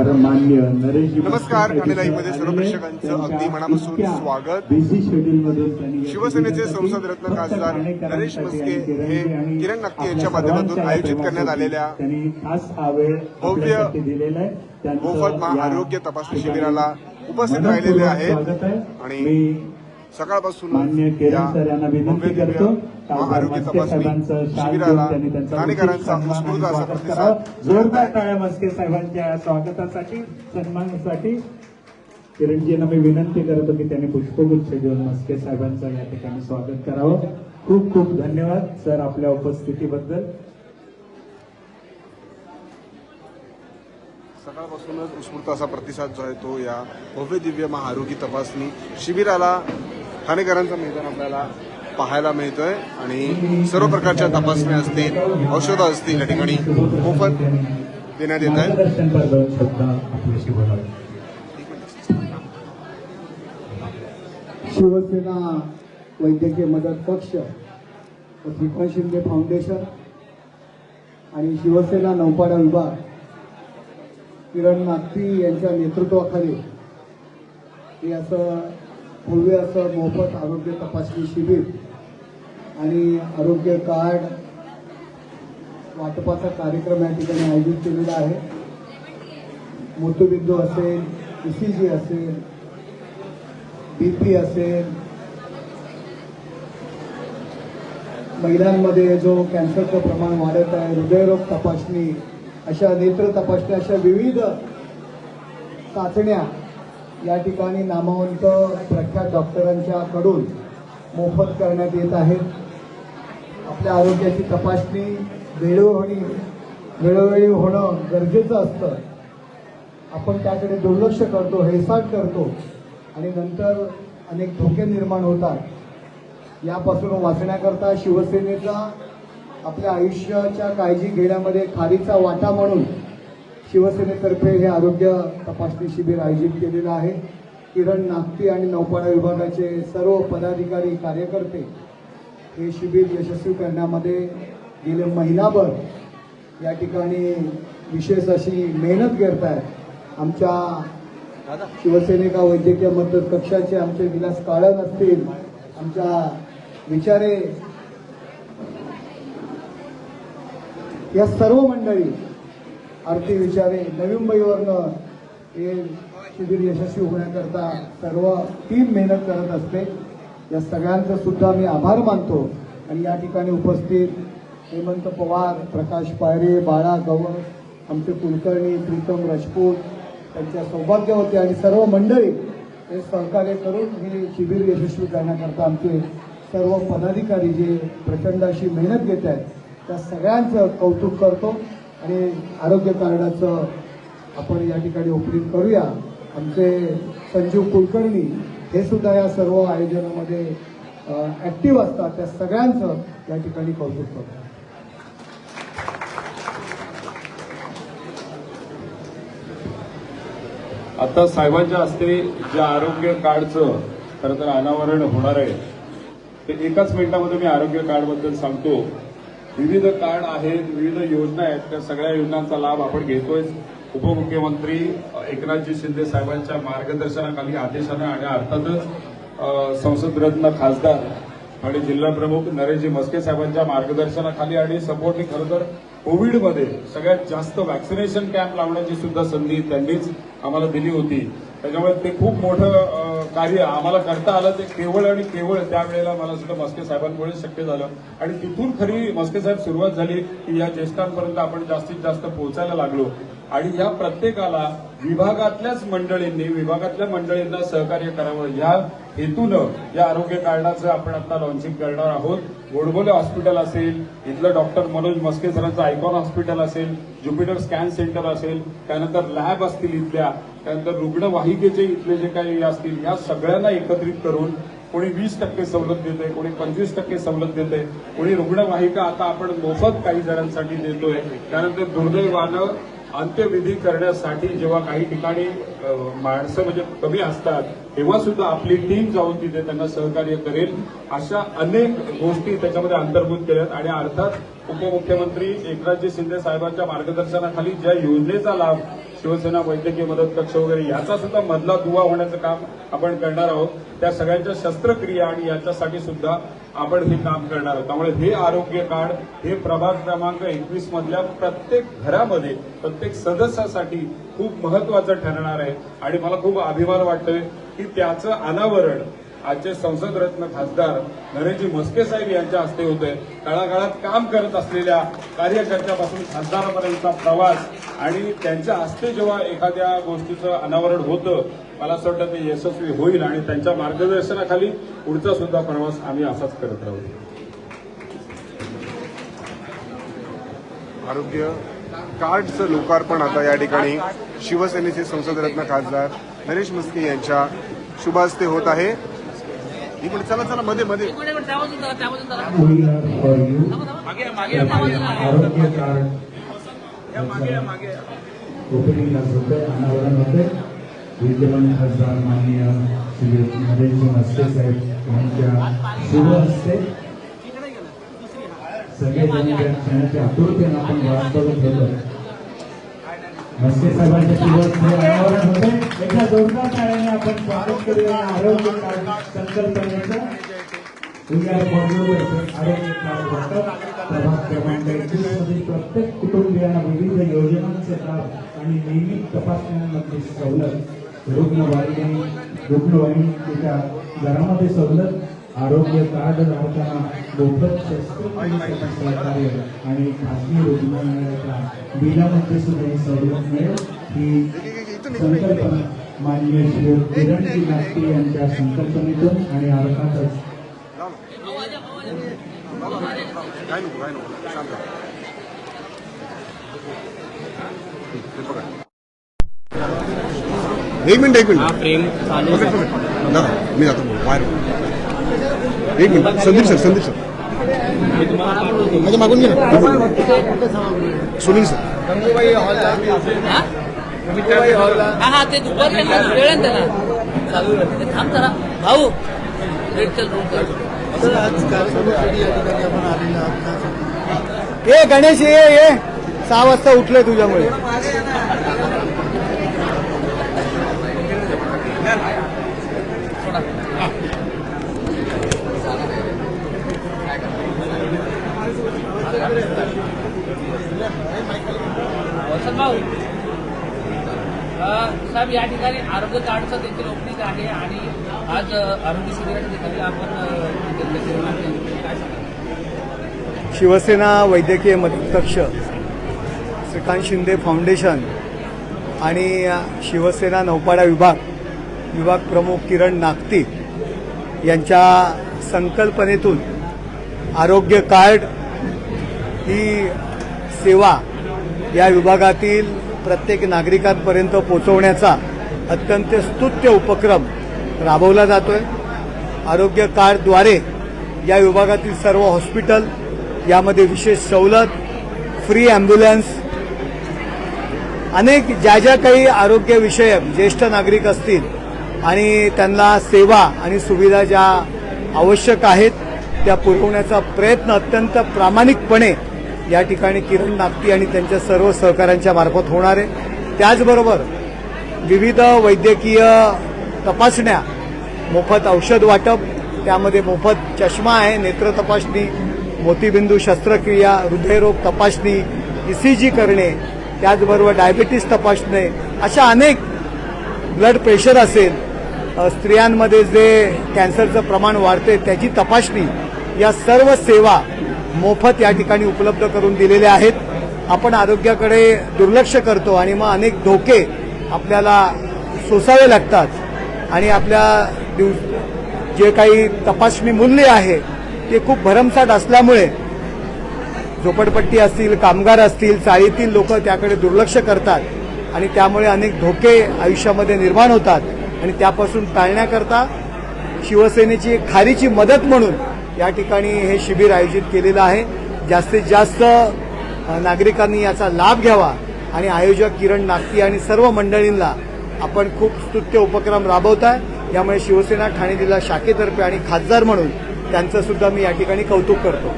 आभार मान्य नरेश नमस्कार ठाणे लाईव्हमध्ये सर्व प्रेक्षकांचं अगदी मनापासून स्वागत. बिझी शेड्यूल मधून त्यांनी या शिवसेनेचे संसद रत्न खासदार नरेश मस्के हे किरण नक्के यांच्या माध्यमातून आयोजित करण्यात आलेल्या भव्य मोफत महा या आरोग्य तपासणी शिबिराला उपस्थित राहिलेले आहेत. आणि सकाळपासून आरोग्य तपासणी शिबिराला ठाणेकरांचा उत्स्फूर्त असा. प्रतिसाद जोरदार टाळ्या मस्के साहेबांच्या स्वागतासाठी सन्मानासाठी. किरणजींना मी विनंती करतो की त्यांनी पुष्पगुच्छ देऊन मस्के साहेबांचं या ठिकाणी स्वागत करावं. खूप खूप धन्यवाद सर आपल्या उपस्थितीबद्दल. सकाळपासूनच उत्स्फूर्त असा प्रतिसाद जो आहे तो या भव्य दिव्य महाआरोग्य तपासणी शिबिराला ठाणेकरांचा मैदान आपल्याला पाहायला मिळतोय आणि सर्व प्रकारच्या तपासण्या असतील औषधं असतील या ठिकाणी मोफत देण्यात येत आहे शिवसेना वैद्यकीय मदत पक्ष व शिंदे फाउंडेशन आणि शिवसेना नौपाडा विभाग किरण नागती यांच्या नेतृत्वाखाली हे असं पूर्वी असं मोफत आरोग्य तपासणी शिबिर आणि आरोग्य कार्ड वाटपाचा कार्यक्रम या ठिकाणी आयोजित केलेला आहे. मोतबिंदू असेल ईसीजी असेल बीपी असेल महिलांमध्ये जो कॅन्सरचं प्रमाण वाढत आहे हृदयरोग तपासणी अशा नेत्र तपासणी अशा विविध चाचण्या या ठिकाणी नामवंत प्रख्यात डॉक्टरांच्याकडून मोफत करण्यात येत आहेत. आपल्या आरोग्याची तपासणी वेळोवेळी वेळोवेळी होणं गरजेचं असतं. आपण त्याकडे दुर्लक्ष करतो हेळसाट करतो आणि नंतर अनेक धोके निर्माण होतात. यापासून वाचण्याकरता शिवसेनेचा आपल्या आयुष्याच्या काळजी घेण्यामध्ये खारीचा वाटा म्हणून शिवसेनेतर्फे हे आरोग्य तपासणी शिबिर आयोजित केलेलं आहे. किरण नागती आणि नौपाडा विभागाचे सर्व पदाधिकारी कार्यकर्ते हे शिबिर यशस्वी करण्यामध्ये गेले महिनाभर. या ठिकाणी विशेष अशी मेहनत घेत आहेत आमच्या शिवसेनेका वैद्यकीय मदत कक्षाचे आमचे विलास काळन असतील आमच्या विचारे या सर्व मंडळी आरती विचारे. नवी मुंबईवरनं हे शिबिर यशस्वी होण्याकरता सर्व टीम मेहनत करत असते. या सगळ्यांचं सुद्धा मी आभार मानतो. आणि या ठिकाणी उपस्थित हेमंत पवार प्रकाश पायरे बाळा गवळ आमचे कुलकर्णी प्रीतम राजपूत त्यांच्या सौभाग्यवती आणि सर्व मंडळी हे सहकार्य करून हे शिबिर यशस्वी करण्याकरता आमचे सर्व पदाधिकारी जे प्रचंड अशी मेहनत घेत आहेत त्या सगळ्यांचं कौतुक करतो. आणि आरोग्य कार्डाचं आपण या ठिकाणी ओपनिंग करूया. आमचे संजीव कुलकर्णी हे सुद्धा या सर्व आयोजनामध्ये ॲक्टिव्ह असतात. त्या सगळ्यांचं या ठिकाणी कौतुक करतो आता साहेबांच्या हस्ते ज्या आरोग्य कार्डचं खरं तर अनावरण होणार आहे ते एकाच मिनिटामध्ये मी आरोग्य कार्डबद्दल सांगतो. विविध कार्ड आहेत विविध योजना आहेत. त्या सगळ्या योजनांचा लाभ आपण घेतोय. उपमुख्यमंत्री एकनाथजी शिंदे साहेबांच्या मार्गदर्शनाखाली आदेशानं आणि अर्थातच संसदरत्न खासदार आणि जिल्हा प्रमुख नरेशजी मस्के साहेबांच्या मार्गदर्शनाखाली आणि सपोर्टने खरं तर कोविडमध्ये सगळ्यात जास्त व्हॅक्सिनेशन कॅम्प लावण्याची सुद्धा संधी त्यांनीच आम्हाला दिली होती. त्याच्यामुळे ते खूप मोठं कार्य आम्हाला करता आलं. ते केवळ आणि केवळ त्यावेळेला मला सुद्धा मस्के साहेबांमुळे शक्य झालं. आणि तिथून खरी मस्के साहेब सुरुवात झाली की या ज्येष्ठांपर्यंत आपण जास्तीत जास्त पोहोचायला लागलो. आणि या प्रत्येकाला विभागातल्याच मंडळींनी विभागातल्या मंडळींना सहकार्य करावं. या हेतूनं या आरोग्य कार्डाचं आपण आता लॉन्चिंग करणार आहोत. गोडबोले हॉस्पिटल असेल इथलं डॉक्टर मनोज मस्के सरांचं आयकॉन हॉस्पिटल असेल ज्युपिटर स्कॅन सेंटर असेल त्यानंतर लॅब असतील इथल्या त्यानंतर रुग्णवाहिकेचे इथले जे काही असतील या सगळ्यांना एकत्रित करून कोणी वीस टक्के सवलत देते कोणी पंचवीस टक्के सवलत देते कोणी रुग्णवाहिका आता आपण मोफत काही जणांसाठी देतोय. त्यानंतर दुर्दैवानं अंत्यविधी करण्यासाठी जेव्हा काही ठिकाणी माणसं म्हणजे कमी असतात तेव्हा सुद्धा आपली टीम जाऊन तिथे त्यांना सहकार्य करेल. अशा अनेक गोष्टी त्याच्यामध्ये अंतर्भूत केल्यात. आणि अर्थात उपमुख्यमंत्री एकनाथजी शिंदे साहेबांच्या मार्गदर्शनाखाली ज्या योजनेचा लाभ शिवसेना वैद्यकीय मदत कक्ष वगैरे याचा सुद्धा मधला दुवा होण्याचं काम आपण करणार आहोत. त्या सगळ्यांच्या शस्त्रक्रिया आणि याच्यासाठी सुद्धा आपण हे काम करणार आहोत. त्यामुळे हे आरोग्य कार्ड हे प्रभाग क्रमांक एकवीस मधल्या प्रत्येक घरामध्ये प्रत्येक सदस्यासाठी खूप महत्वाचं ठरणार आहे. आणि मला खूप अभिमान वाटतोय की त्याचं अनावरण आजचे संसद रत्न खासदार नरेंद्रजी म्हस्के साहेब यांच्या हस्ते होते. तळागाळात काम करत असलेल्या कार्यकर्त्यापासून खासदारापर्यंतचा प्रवास आणि त्यांच्या हस्ते जेव्हा एखाद्या गोष्टीचं अनावरण होतं मला असं वाटतं ते यशस्वी होईल आणि त्यांच्या मार्गदर्शनाखाली पुढचा सुद्धा प्रवास आम्ही असाच करत राहू. आरोग्य कार्डचं लोकार्पण आता या ठिकाणी. शिवसेनेचे संसदरत्न खासदार नरेश मस्के यांच्या शुभास्ते होत आहे. इकडे चला चला मध्ये मध्ये. आरोग्य कार्ड. ओपनिंग आज होते अनावरण होते. विद्यमान खासदार माननीय श्री नरेंद्र मस्के साहेब यांच्या शुभ हस्ते. सगळे जण या क्षणाची आतुरतेने आपण वाट बघत होतो. मस्के साहेबांच्या शुभ अनावरण होते. एका जोरदार टाळ्याने आपण स्वागत करूया. आरोग्य कार्ड संकल्पनेचं. उद्या पॉझिटिव्ह आरोग्य कार्ड वाटप प्रभाग क्रमांक एकवीसमध्ये प्रत्येक कुटुंबियांना विविध योजनांचे लाभ आणि नियमित तपासण्यांमध्ये सवलत. रुग्णवाहिनी रुग्णवाहिनीच्या दरामध्ये सवलत. आरोग्य कार्ड धारकांना मोफत शस्त्रक्रियेसाठी सहकार्य आणि खासगी रुग्णालयाच्या बिलामध्ये सुद्धा ही सवलत मिळेल. ही संकल्पना माननीय श्री किरणजी नागटे यांच्या संकल्पनेतून आणि अर्थातच. एक मिनिट एक मिनिट. प्रेम चालू मी जातो बाहेर एक minute Sandeep sir Sandeep sir. माझ्या मागून घे ना. सुनील सर. हा हा ते दुपारी वेळ आहे ना त्याला. चालू आहे. ते थांब जरा. भाऊ चल कर ए गणेश ये ये. सहा वाजता उठलोय तुझ्यामुळे. भाऊ. अ, साहेब या ठिकाणी आरोग्य कार्डचं देखील ओपनिंग आहे आणि आज आरोग्य शिबिराच्या ठिकाणी आपण शिवसेना वैद्यकीय मदत कक्ष श्रीकांत शिंदे फाउंडेशन आणि शिवसेना नौपाडा विभाग विभाग प्रमुख किरण नागती यांच्या संकल्पनेतून आरोग्य कार्ड ही सेवा या विभागातील प्रत्येक नागरिकांपर्यंत पोहोचवण्याचा अत्यंत स्तुत्य उपक्रम राबवला जातोय. आरोग्य कार्डद्वारे या विभागातील सर्व हॉस्पिटल यामध्ये विशेष सवलत फ्री ॲम्ब्युलन्स अनेक ज्या ज्या काही आरोग्यविषयक ज्येष्ठ नागरिक असतील आणि त्यांना सेवा आणि सुविधा ज्या आवश्यक आहेत त्या पुरवण्याचा प्रयत्न अत्यंत प्रामाणिकपणे या ठिकाणी किरण नागती आणि त्यांच्या सर्व सहकाऱ्यांच्या मार्फत होणार आहे. त्याचबरोबर विविध वैद्यकीय तपासण्या मोफत औषध वाटप त्यामध्ये मोफत चष्मा आहे नेत्र तपासणी मोतीबिंदू शस्त्रक्रिया हृदयरोग तपासणी ईसीजी करणे त्याचबरोबर डायबिटीस तपासणे अशा अनेक ब्लड प्रेशर असेल स्त्रियांमध्ये जे कॅन्सरचं प्रमाण वाढते त्याची तपासणी या सर्व सेवा मोफत या ठिकाणी उपलब्ध करून दिलेले आहेत. आपण आरोग्याकडे दुर्लक्ष करतो आणि मग अनेक धोके आपल्याला सोसावे लागतात. आणि आपल्या दिव जे काही तपासणी मूल्य आहे ते खूप भरमसाठ असल्यामुळे झोपडपट्टी असतील कामगार असतील चाळीतील लोक त्याकडे दुर्लक्ष करतात. आणि त्यामुळे अनेक धोके आयुष्यामध्ये निर्माण होतात. आणि त्यापासून टाळण्याकरता शिवसेनेची खारीची मदत म्हणून या ठिकाणी हे शिबिर आयोजित केलेलं आहे. जास्तीत जास्त नागरिकांनी याचा लाभ घ्यावा आणि आयोजक किरण नागती आणि सर्व मंडळींना आपण खूप स्तुत्य उपक्रम राबवत आहे यामुळे शिवसेना ठाणे जिल्हा शाखेतर्फे आणि खासदार म्हणून त्यांचं सुद्धा मी या ठिकाणी कौतुक करतो.